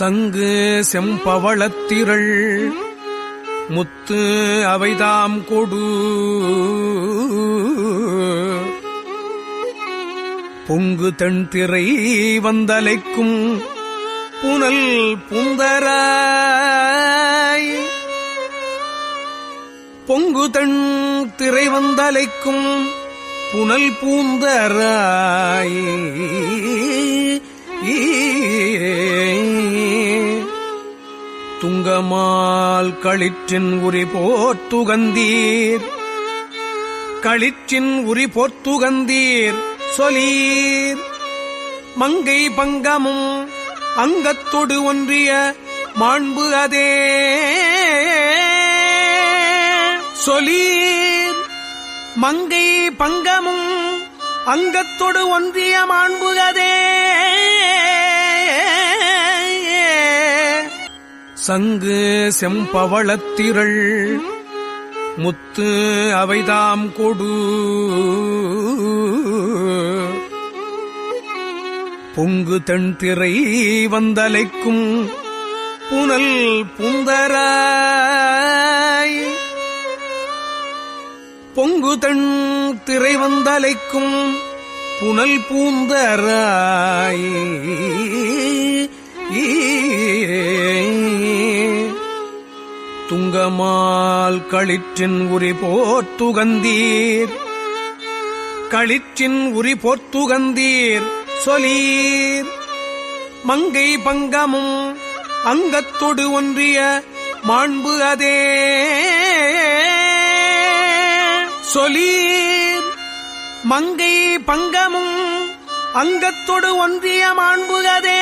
சங்கு செம்பவளத்திரள். முத்து அவைதாம் கொடு. பொங்கு தென்திரை வந்தலைக்கும் புனல் புந்தராய். பொங்கு தன் திரை வந்தலைக்கும் புனல் பூந்தராய். துங்கமால் களிற்றின் உரி போத்துகந்தீர் களிற்றின் உரி போத்துகந்தீர் சொலீர் மங்கை பங்கமும் அங்கத்தொடு ஒன்றிய மாண்பு அதே சொலீர் மங்கை பங்கமும் அங்கத்தொடு ஒன்றிய மாண்பு அதே சங்கு செம்பவளத்திரள் முத்து அவைதாம் கொடு. பொங்கு தென்திரை வந்தலைக்கும் புனல் புந்தராய். பொங்கு தன் திரை வந்தலைக்கும் புனல் பூந்தராய். துங்கமால் களிற்றின் உரி போத்துகந்தீர் களிற்றின் உரி போத்துகந்தீர் சொலீர் மங்கை பங்கமும் அங்கத்தொடு ஒன்றிய மாண்பு அதே. சொலீர் மங்கை பங்கமும் அங்கத்தொடு ஒன்றிய மாண்பு அதே.